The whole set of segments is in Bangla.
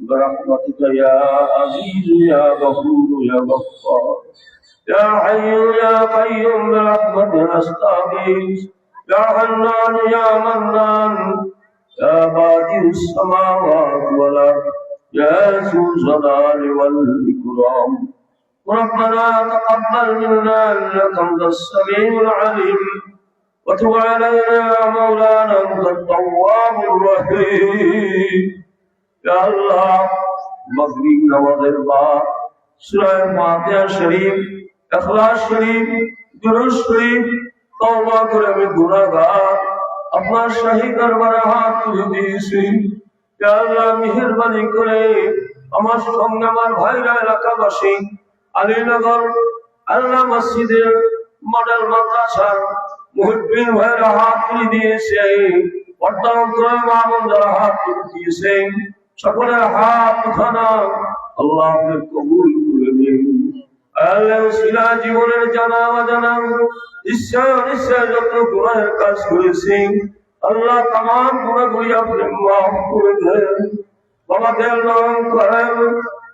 برحمتك يا عزيز يا غفور يا غفار. يا حي يا قيوم برحمتك نستغيث يا حنان يا منان. يا بادئ السماوات والأرض. يا ذو الجلال والإكرام. ربنا تقبل منا إنك أنت السميع العليم. وتب علينا يا مولانا أنت التواب الرحيم. আল্লাহ করে আপনার শাহী হাত করে আমার সঙ্গে আমার ভাইরা এলাকাবাসী, আলীনগর, আল্লাহ মসজিদের মডেল মাদ্রাসার মুহিবিন ভাইরা হাত তুলে দিয়েছে। বর্তমান মা বোন হাত তুলে দিয়েছে। সকলের হাত খানা আল্লাহ কবুল করে শিলা জীবনের জানা অজানা ইচ্ছা অনিচ্ছা যত গুণের কাজ করেছি, আল্লাহ তাম গুণাগুলি আপনি মাফ করে দেন। বাবা দেল নরম করেন,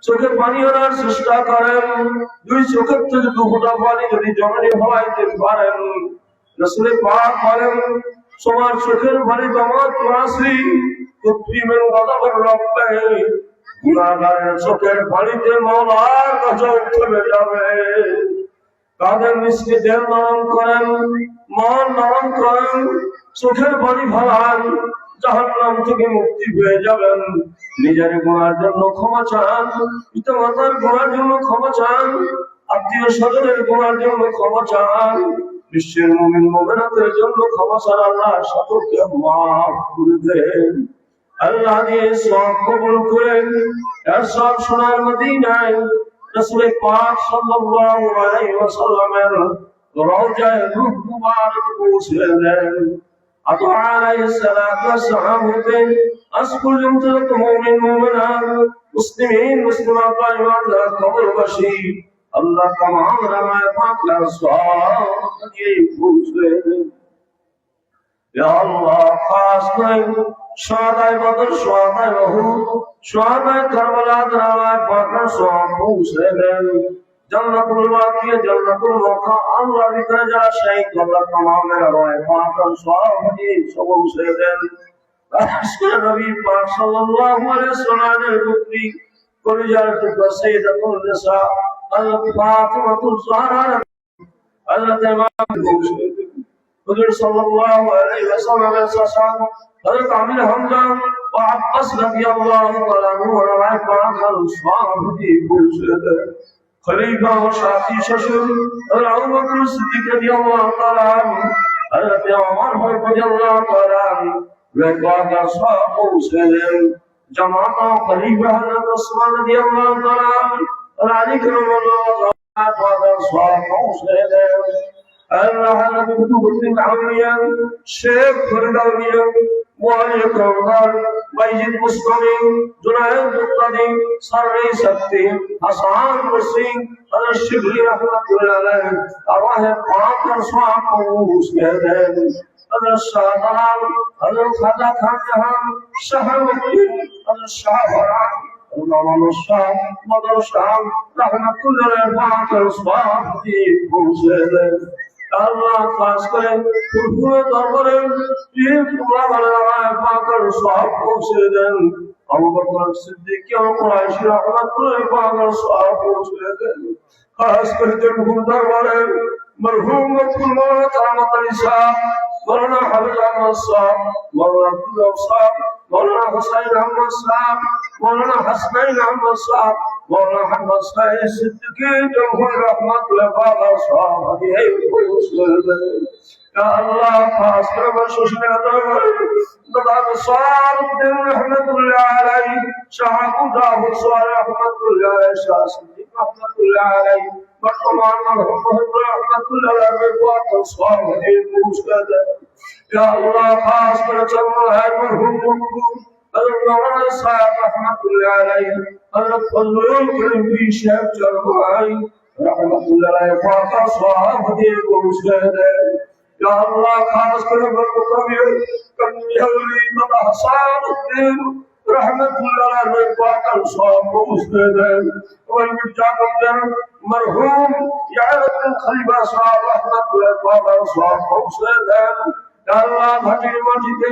চোখে পানি আনার চেষ্টা করেন। দুই চোখের থেকে দু ফোঁটা পানি যদি জমিনে হওয়াইতে পারেন রসুলে পাক করেন তোমার চোখের পানি তোমার তোরাসি চোখের পানিতে মলার কাছে থেমে যাবে। নরম করেন, মন নরম করেন, চোখের পানি ভালান থেকে মুক্তি পেয়ে যাবেন। নিজের গুণার জন্য ক্ষমা চান পিতা মাতার গুণার জন্য ক্ষমা চান, আত্মীয় স্বজনের গুণার জন্য ক্ষমা চান। বিশ্বের মুমিন মোমেনাতের জন্য ক্ষমা চান আল্লাহ সকলকে মাফ করে দেন। আল্লাহ দিয়ে সব কবুল করেন। আর সব সোনার মদিনায় রসুল পাক সাল্লাল্লাহু আলাইহি ওয়াসাল্লামের রওজায় রূহ মুবারক পৌঁছে দেন। আতো আলাইহিস সালাতু ওয়াসসালাম হতে আজ পর্যন্ত যত মুমিন, মুমিনাত, মুসলিমিন মুসলিমাত আল্লাহ পৌঁছে দেন ইয়া আল্লাহ খাস করে সদায় বদর সদায় বহু সদায় কারবালা দ্রাওয়ায় পাকা সব দেন। জান্নাতুল বাকিয়ে জান্নাতুল মক্কা আল্লাহ ভিতরে যারা শহীদ আল্লাহ তামামের রয় পাকা সব দিয়ে সব পৌঁছে নবী পাক সাল্লাল্লাহু আলাইহি সাল্লামের পুত্রী কলিজার টুকরা সাইয়্যিদাতুল নিসা, হযরত ফাতিমাতুল জাহরা, হযরত ইমাম দেন হুজুর সাল্লাল্লাহু আলাইহি ওয়াসাল্লামের শাসন হযরত আমির হামজা ও আব্বাস রাদিয়াল্লাহু তাআলা আনহু রায় পাকার সভাপতি পৌঁছে দেন খলিফা ও সাথী শ্বশুর হযরত আবু বকর সিদ্দিক রাদিয়াল্লাহু তাআলা আনহু হযরত ওমর রাদিয়াল্লাহু তাআলা আনহু রায় পাকার সব পৌঁছে দেন জামাত ও খলিফা হযরত ওসমান রাদিয়াল্লাহু তাআলা আনহু আর আলী কারামাল্লাহু তাআলা পাকার সব العبد بن عميا شيخ فردويا مؤلف عمر ميت مصطفي جنيد مقتدي سري سبتي اصحاب مرسي أنا الشبلي رحمه الله عليه اراهب قاطر صعب قوس حضرت شاہ جہاں حضرت خواجہ خان جہاں شاہ الدین حضرت شاہ فرحان مولانا شاہ مدر شاہ رحمت اللہ علیہ وسلم আল্লাহ খাস করে ফুরফুরে দরবারে পীর ফুলা বালায় পাকের সব পৌঁছে দেন। আবু বকর সিদ্দিক ও কুরাইশ রাহমাতুল্লাহ পাকের সব পৌঁছে দেন। খাস করে ফুল দরবারে মরহুম আব্দুল মাওলানা কারামাত আলী সাহেব, মাওলানা হাবিব হুসাইন আহমদ সাহেব, মাওলানা হাসনাইন আহমদ সাহেব মাওলানা আহমদ সাহেব সিদ্দিকী জমহুর রহমাতুল্লাহ পাকের সব হাদিয়ে পৌঁছে দেন আল্লাহ খাস করে আমার শ্বশুরের দরবারে দাদা বিশাল উদ্দিন রহমতুল্লাহ আলাই শাহ আবু জাফর সাহেব রহমতুল্লাহ আলাই শাহ সিদ্দিক রহমতুল্লাহ আলাই বর্তমান রহমতুল্লাহ সাহেবের পুরস্কার দেন ইয়া আল্লাহ খাস করে চন্দ্রহায় মরহুম حضرت مولانا صاحب رحمت اللہ علیہ حضرت فضلون قلبی شیخ چروائی رحمت اللہ فاقہ صاحب دے کو مسجد ہے یا اللہ خاص کر برکو کبیر کنیولی من احسان الدین رحمت اللہ علیہ فاقہ صاحب کو مسجد ہے ومن جاکم در مرحوم یعرت الخلیبہ صاحب رحمت اللہ فاقہ صاحب کو مسجد ہے یا اللہ بھٹی مجھتے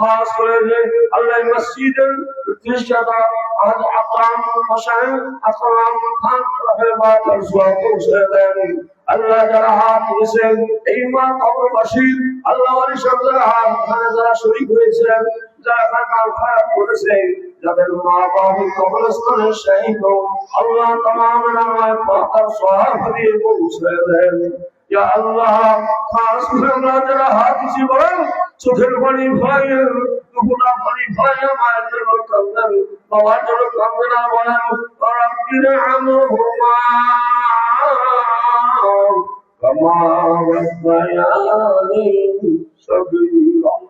খাস করে আল্লাহ মসজিদের প্রতিষ্ঠাতা আজ আকরাম হোসেন আকরাম খান আল্লাহ পৌঁছে দেন আল্লাহ যারা হাত দিয়েছেন এই মা কবরবাসী আল্লাহ আলী যারা হাত খানে যারা শরীক হয়েছেন যারা কাল খারাপ করেছে যাদের মা বাবু কবরস্থানে শহীদ আল্লাহ তাম নামায় পাতার সহাব দিয়ে পৌঁছে দেন ইয়া আল্লাহ, খাস করে আল্লাহ যারা হাত জীবন, চোখের পানি ভয় দুগুনা পানি ভয় মায়ের জন্য কান্দেন, বাবার জন্য কান্দে না বলেন আমহুমা কামা রব্বায়ানি সগীরা।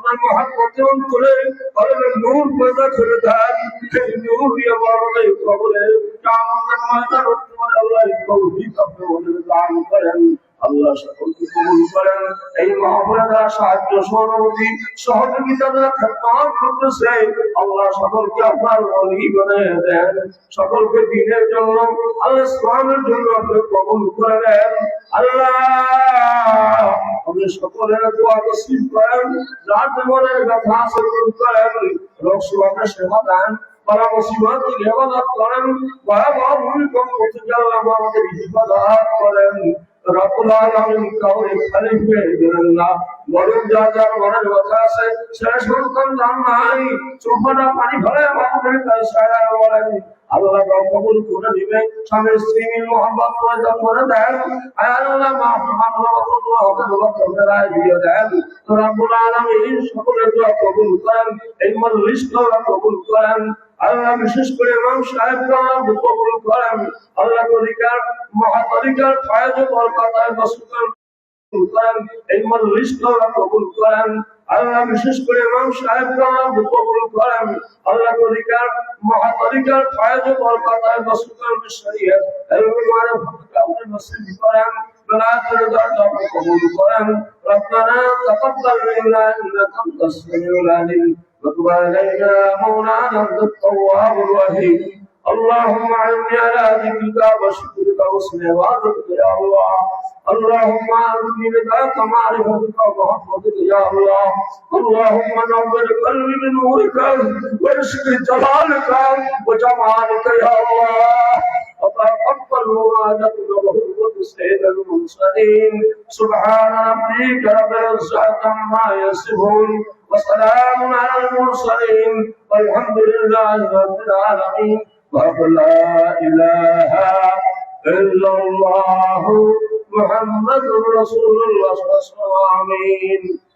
আপনার মহাপতন করে কলমের নূর পয়দা করে দেন। সেই নূর দিয়ে বড় কবরে কামতের ময়দান তোমার আল্লাহ তৌফিক আপনি করেন। আল্লাহ সকলকে কবুল করেন। এই সাহায্য, সহানুভূতি, সহযোগিতা করতেছে, আল্লাহ সকলকে আপনার অলি বানিয়ে দেন। সকলকে দিনের জন্য, আল্লাহ ইসলামের জন্য আপনি কবুল করে আল্লাহ, আপনি সকলের দোয়া নসিব করেন, যার জীবনের ব্যথা করেন, রোগ সেবা করেন করেন। রব্বুল আলামিন কাউরে খালি হয়ে গেলেন না বরং কবুল করে স্বামী স্ত্রী মোহাম্মদ পয়দা করে দেন আল্লাহ মাহমুদ রহমতুল্লাহ হতে রায় দিয়ে দেন। তো সকলের কবুল করেন, এই মজলিসটা কবুল করেন। আল্লাহ বিশেষ করে ইমাম সাহেবকে আল্লাহ কবুল করেন। আল্লাহ তরিকার মহাতরিকার ফায়দ বরকতায় বসুকার করেন, এই মজলিসটা কবুল করেন। আল্লাহ বিশেষ করে ইমাম সাহেবকে আল্লাহ কবুল করেন। আল্লাহ তরিকার মহাতরিকার ফায়দ বরকতায় বসুকার মারিফত আপনি নসিব করেন। بلاغ الدرجة قبول قرآن ربنا تقبل منا إنك أنت السميع العليم. وتب علينا مولانا أنت التواب الرحيم. اللهم اعني على ذكرك وشكرك وحسن عبادتك يا الله. اللهم اعني لذاك معرفتك ومحبتك يا الله. اللهم نور قلبي بنورك وارشد جلالك وجمالك يا الله. وتقبل مناجاتنا وحرمة سيد المرسلين سبحان ربك رب العزة عما يصفون وسلام على المرسلين. والحمد لله رب العالمين. وقل لا إله إلا الله محمد رسول الله صلى الله عليه وسلم.